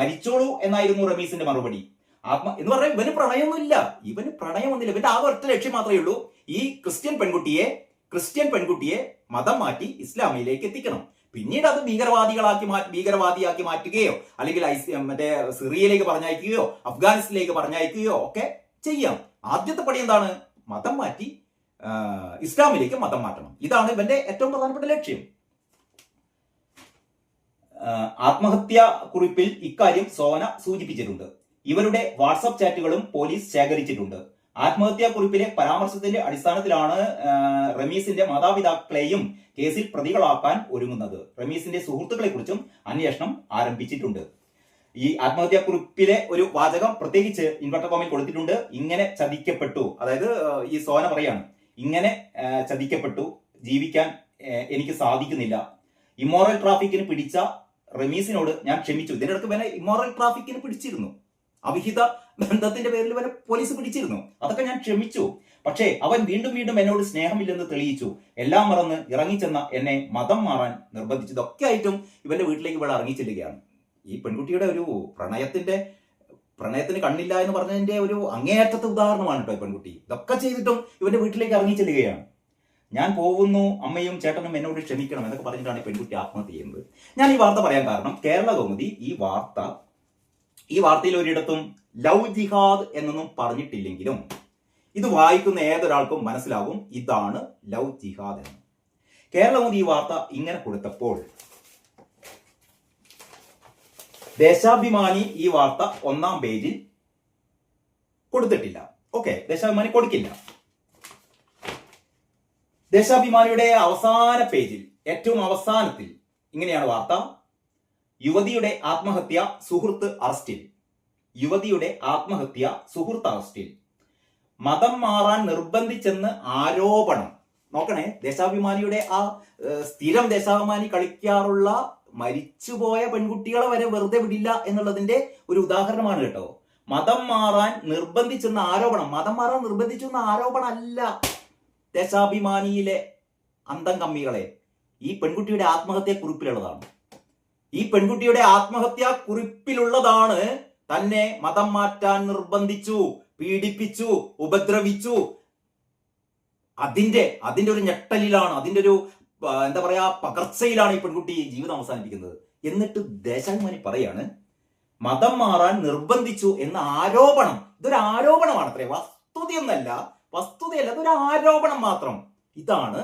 മരിച്ചോളൂ എന്നായിരുന്നു റമീസിന്റെ മറുപടി. ആത്മ എന്ന് പറഞ്ഞാൽ ഇവന് പ്രണയമൊന്നുമില്ല. ഇവന് പ്രണയമൊന്നുമില്ല. ഇവന്റെ ആ ഒറ്റ ലക്ഷ്യം മാത്രമേ ഉള്ളൂ. ഈ ക്രിസ്ത്യൻ പെൺകുട്ടിയെ ക്രിസ്ത്യൻ പെൺകുട്ടിയെ മതം മാറ്റി ഇസ്ലാമിലേക്ക് എത്തിക്കണം. പിന്നീട് അത് ഭീകരവാദികളാക്കി മാറ്റി ഭീകരവാദിയാക്കി മാറ്റുകയോ അല്ലെങ്കിൽ മറ്റേ സിറിയയിലേക്ക് പറഞ്ഞയക്കുകയോ അഫ്ഗാനിസ്ഥാനിലേക്ക് പറഞ്ഞയക്കുകയോ ഒക്കെ ചെയ്യാം. ആദ്യത്തെ പടി എന്താണ്? മതം മാറ്റി ഇസ്ലാമിലേക്ക് മതം മാറ്റണം. ഇതാണ് ഇവന്റെ ഏറ്റവും പ്രധാനപ്പെട്ട ലക്ഷ്യം. ആത്മഹത്യാ കുറിപ്പിൽ ഇക്കാര്യം സോന സൂചിപ്പിച്ചിട്ടുണ്ട്. ഇവരുടെ വാട്സപ്പ് ചാറ്റുകളും പോലീസ് ശേഖരിച്ചിട്ടുണ്ട്. ആത്മഹത്യാ കുറിപ്പിലെ പരാമർശത്തിന്റെ അടിസ്ഥാനത്തിലാണ് റമീസിന്റെ മാതാപിതാക്കളെയും കേസിൽ പ്രതികളാക്കാൻ ഒരുങ്ങുന്നത്. റമീസിന്റെ സുഹൃത്തുക്കളെ കുറിച്ചും അന്വേഷണം ആരംഭിച്ചിട്ടുണ്ട്. ഈ ആത്മഹത്യാ കുറിപ്പിലെ ഒരു വാചകം പ്രത്യേകിച്ച് ഇൻവെർട്ടർ കോമിൽ കൊടുത്തിട്ടുണ്ട്. ഇങ്ങനെ ചതിക്കപ്പെട്ടു. അതായത് ഈ സോന പറയാണ് ഇങ്ങനെ ചതിക്കപ്പെട്ടു. ജീവിക്കാൻ എനിക്ക് സാധിക്കുന്നില്ല. ഇമോറൽ ട്രാഫിക്കിന് പിടിച്ച റമീസിനോട് ഞാൻ ക്ഷമിച്ചു. ഇതിനിടക്ക് വരെ ഇമോറൽ ട്രാഫിക്കിന് പിടിച്ചിരുന്നു. അവിഹിത ബന്ധത്തിന്റെ പേരിൽ വരെ പോലീസ് പിടിച്ചിരുന്നു. അതൊക്കെ ഞാൻ ക്ഷമിച്ചു. പക്ഷേ അവൻ വീണ്ടും വീണ്ടും എന്നോട് സ്നേഹമില്ലെന്ന് തെളിയിച്ചു. എല്ലാം മറന്ന് ഇറങ്ങിച്ചെന്ന എന്നെ മതം മാറാൻ നിർബന്ധിച്ചു ഇതൊക്കെ ആയിട്ടും ഇവന്റെ വീട്ടിലേക്ക് ഇവിടെ ഇറങ്ങിച്ചെല്ലുകയാണ്. ഈ പെൺകുട്ടിയുടെ ഒരു പ്രണയത്തിന്റെ പ്രണയത്തിന് കണ്ണില്ല എന്ന് പറഞ്ഞതിന്റെ ഒരു അങ്ങേയറ്റത്തെ ഉദാഹരണമാണ് കേട്ടോ പെൺകുട്ടി. ഇതൊക്കെ ചെയ്തിട്ടും ഇവന്റെ വീട്ടിലേക്ക് ഇറങ്ങിച്ചെല്ലുകയാണ്. ഞാൻ പോകുന്നു അമ്മയും ചേട്ടനും എന്നോട് ക്ഷമിക്കണം എന്നൊക്കെ പറഞ്ഞിട്ടാണ് പെൺകുട്ടി ആത്മഹത്യ ചെയ്യുന്നത്. ഞാൻ ഈ വാർത്ത പറയാൻ കാരണം കേരള കൗമുദി ഈ വാർത്ത ഈ വാർത്തയിൽ ഒരിടത്തും ലവ് ജിഹാദ് എന്നൊന്നും പറഞ്ഞിട്ടില്ലെങ്കിലും ഇത് വായിക്കുന്ന ഏതൊരാൾക്കും മനസ്സിലാകും ഇതാണ് ലവ് ജിഹാദ് എന്ന്. കേരള കൗമുദി ഈ വാർത്ത ഇങ്ങനെ കൊടുത്തപ്പോൾ ദേശാഭിമാനി ഈ വാർത്ത ഒന്നാം പേജിൽ കൊടുത്തിട്ടില്ല. ഓക്കെ ദേശാഭിമാനി കൊടുക്കില്ല. ദേശാഭിമാനിയുടെ അവസാന പേജിൽ ഏറ്റവും അവസാനത്തിൽ ഇങ്ങനെയാണ് വാർത്ത. യുവതിയുടെ ആത്മഹത്യ സുഹൃത്ത് അറസ്റ്റിൽ. യുവതിയുടെ ആത്മഹത്യ സുഹൃത്ത് അറസ്റ്റിൽ. മതം മാറാൻ നിർബന്ധിച്ചെന്ന് ആരോപണം. നോക്കണേ ദേശാഭിമാനിയുടെ ആ സ്ഥിരം ദേശാഭിമാനി കളിക്കാറുള്ള മരിച്ചുപോയ പെൺകുട്ടികളെ വരെ വെറുതെ വിടില്ല എന്നുള്ളതിന്റെ ഒരു ഉദാഹരണമാണ് കേട്ടോ. മതം മാറാൻ നിർബന്ധിച്ചെന്ന ആരോപണം. മതം മാറാൻ നിർബന്ധിച്ചെന്ന ആരോപണം അല്ല ദേശാഭിമാനിയിലെ അന്തം കമ്മികളെ ഈ പെൺകുട്ടിയുടെ ആത്മഹത്യ കുറിപ്പിലുള്ളതാണ്. ഈ പെൺകുട്ടിയുടെ ആത്മഹത്യ കുറിപ്പിലുള്ളതാണ് തന്നെ മതം മാറ്റാൻ നിർബന്ധിച്ചു പീഡിപ്പിച്ചു ഉപദ്രവിച്ചു. അതിന്റെ അതിന്റെ ഒരു ഞെട്ടലിലാണ് അതിന്റെ ഒരു എന്താ പറയാ പകർച്ചയിലാണ് ഈ പെൺകുട്ടി ജീവിതം അവസാനിപ്പിക്കുന്നത്. എന്നിട്ട് ദേശാഭിമാനി പറയാണ് മതം മാറാൻ നിർബന്ധിച്ചു എന്ന ആരോപണം ഇതൊരു ആരോപണമാണ് അത്രേ വസ്തുതയൊന്നല്ല വസ്തുതയല്ല അതൊരു ആരോപണം മാത്രം. ഇതാണ്